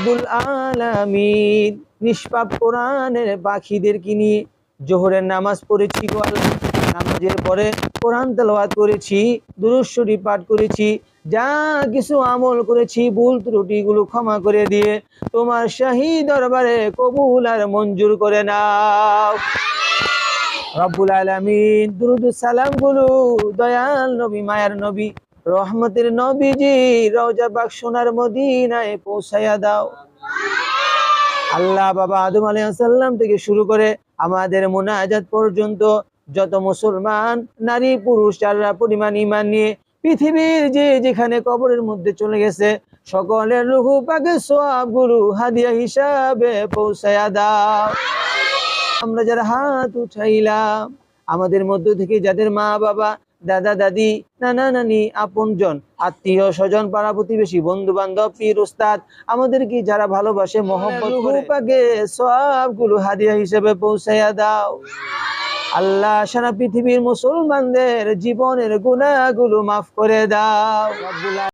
রব্বুল আলামিন। নিষ্পাপ কোরআনের পাখিদেরকে নিয়ে জোহরের নামাজ পড়েছি নামাজের পরে কোরআন তেলাওয়াত করেছি, দুরূদ শরীফ পাঠ করেছি, যা কিছু আমল করেছি, ভুল ত্রুটিগুলো ক্ষমা করে দিয়ে তোমার শাহী দরবারে কবুল আর মঞ্জুর করে নাও। রব্বুল আলামিন, দুরুদ সালামগুলো দয়াল নবী, মায়ার নবী রহমতের নবীজি রওজা বাগ সোনার মদিনায় পৌঁছাইয়া দাও। আল্লাহ বাবা আদম আলাইসাল্লাম থেকে শুরু করে আমাদের মোনাজাত পর্যন্ত যত মুসলমান, নারী, পুরুষ, যারা পরিমাণ ইমান নিয়ে পৃথিবীর যে যেখানে কবরের মধ্যে চলে গেছে, সকলের রুহু পাকে সব গুরু হাদিয়া হিসাবে পৌঁছায়া দাও। আমরা যারা হাত উঠাইলাম, আমাদের মধ্য থেকে যাদের মা বাবা দাদা, দাদি, নানা, নানি আপনজন আত্মীয় স্বজন, পাড়া প্রতিবেশী বন্ধু বান্ধব পীর উস্তাদ আমাদেরকে যারা ভালোবাসে মোহাম্মদ পাকে সবগুলো হাদিয়া হিসেবে পৌঁছাইয়া দাও। আল্লাহ সারা পৃথিবীর মুসলমানদের জীবনের গুণাগুলো মাফ করে দাও।